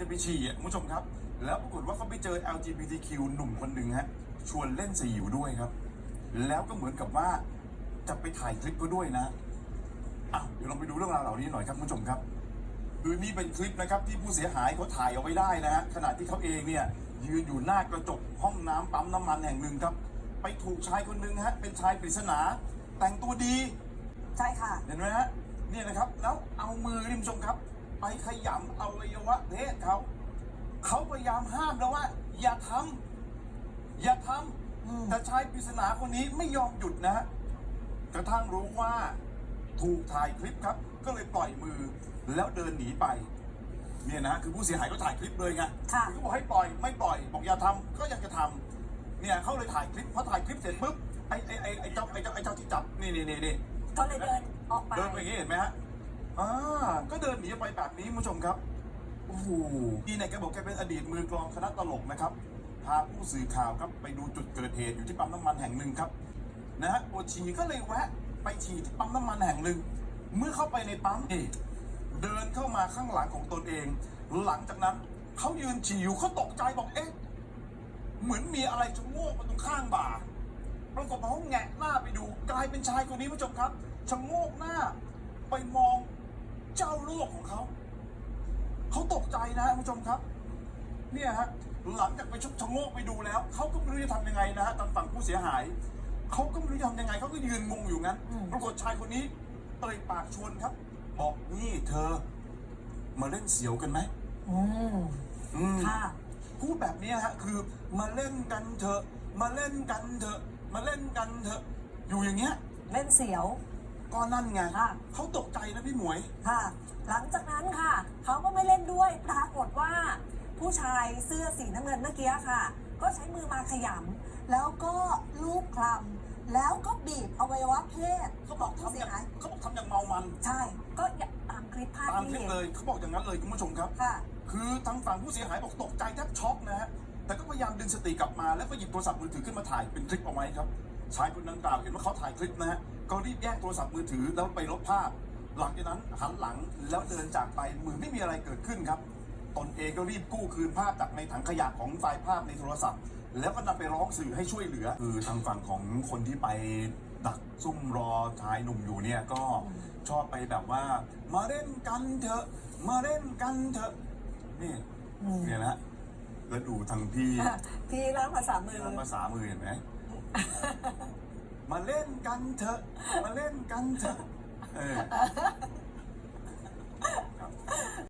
จะไปฉี่อะคุณผู้ชมครับ แล้วปรากฏว่าเขาไปเจอ LGBTQ หนุ่มคนหนึ่งฮะชวนเล่นสยิวด้วยครับ แล้วก็เหมือนกับว่าจะไปถ่ายคลิปก็ด้วยนะอะเดี๋ยวเราไปดูเรื่องราวเหล่านี้หน่อยครับคุณผู้ชมครับ คือนี่เป็นคลิปนะครับที่ผู้เสียหายเขาถ่ายเอาไว้ได้นะฮะขณะที่เขาเองเนี่ยยืนอยู่หน้ากระจกห้องน้ำปั๊มน้ำมันแห่งหนึ่งครับ ไปถูกชายคนหนึ่งฮะเป็นชายปริศนาแต่งตัวดี ใช่ค่ะ เห็นไหมฮะเนี่ยนะครับ แล้วเอามือนี่คุณผู้ชมครับ ไปขยำอวัยวะเพศเขาเขาพยายามห้ามแล้วว่า อย่าทำอย่าทอืมำแต่ชายปริศนาคนนี้ไม่ยอมหยุดนะฮะกระทั่งรู้ว่าถูกถ่ายคลิปครับ ก็เลยปล่อยมือแล้วเดินหนีไปเนี่ยนะคือผู้เสียหายก็ถ่ายคลิปเลยไงค่ะอเขาบอกให้ปล่อยไม่ปล่อยบอกอย่าทำก็ยังจะทำเนี่ยเขาเลยถ่ายคลิปพอถ่ายคลิปเสร็จปุ๊บไอ้ไอ้ไอ้ไอ้เจ้าไอ้เจ้าไอ้เจ้าที่จับนี่นี่นี่นี่ก็เลยเดินออกไปเดินไปอย่างนี้เห็นไหมฮะ อ่าก็เดินหนีไปแบบนี้คุณผู้ชมครับโอ้โหนี่เนี่ยแกบอกแกเป็นอดีตมือกลองคณะตลกนะครับพาผู้สื่อข่าวครับไปดูจุดเกิดเหตุอยู่ที่ปั๊มน้ำมันแห่งหนึ่งครับนะฮะปวดฉี่ก็เลยแวะไปฉี่ที่ปั๊มน้ำมันแห่งหนึ่ง เมื่อเข้าไปในปั๊มเดินเข้ามาข้างหลังของตนเอง หลังจากนั้นเขายืนฉี่อยู่เขาตกใจบอกเอ๊ะเหมือนมีอะไรชะโงกมาตรงข้างบ่าปรากฏว่าเขาแงะหน้าไปดูกลายเป็นชายคนนี้ผู้ชมครับชะโงกหน้าไปมอง เจ้าโลกของเขา เขาตกใจนะฮะผู้ชมครับ เนี่ยฮะหลังจากไปชะชะโงกไปดูแล้ว เขาก็ไม่รู้จะทำยังไงนะฮะทางฝั่งผู้เสียหาย เขาก็ไม่รู้จะทำยังไงเขาก็ยืนงงอยู่งั้นอืมปรากฏชายคนนี้เอ่ยปากชวนครับ บอกนี่เธอ มาเล่นเสียวกันไหมอืมอืมค่ะ พูดแบบนี้ฮะคือมาเล่นกันเถอะ มาเล่นกันเถอะ มาเล่นกันเถอะ อยู่อย่างเงี้ย เล่นเสียว ก็นั่นไงค่ะ เขาตกใจนะพี่หมวย ค่ะ หลังจากนั้นค่ะ เขาก็ไม่เล่นด้วยปรากฏว่า ผู้ชายเสื้อสีน้ำเงินเมื่อกี้ค่ะ ก็ใช้มือมาขยำแล้วก็ลูบคลำแล้วก็บีบอวัยวะเพศเขาบอกผู้ทำอเสียย่างหายเขาบอกทำอย่างเมามัน ใช่ ก็อย่าตามคลิปภาพตามที่คลิปเห็นเลยเขาบอกอย่างนั้นเลยคุณผู้ชมครับ ค่ะ คือทางฝั่งผู้เสียหายบอกตกใจแทบช็อกนะฮะแต่ก็พยายามดึงสติกลับมาแล้วก็หยิบโทรศัพท์มือถือขึ้นมาถ่ายเป็นคลิปเอาไว้ครับ ชายคนดังกล่าวเห็นว่าเขาถ่ายคลิปนะฮะก็รีบแย่งโทรศัพท์มือถือแล้วไปลบภาพ หลังจากนั้นหันหลังแล้วเดินจากไปเหมือนไม่มีอะไรเกิดขึ้นครับ ตนเองก็รีบกู้คืนภาพจากในถังขยะของไฟล์ภาพในโทรศัพท์ แล้วก็นำไปร้องสื่อให้ช่วยเหลือ คือทางฝั่งของคนที่ไปดักซุ่มรอชายหนุ่มอยู่เนี่ยก็ชอบไปแบบว่า มาเล่นกันเถอะ มาเล่นกันเถอะนี่อืมเนี่ยนะฮะแล้วดูทางพี่ พี่ร่างภาษามือทางภาษามือเห็นไหม มาเล่นกันเถอะ มาเล่นกันเถอะเออ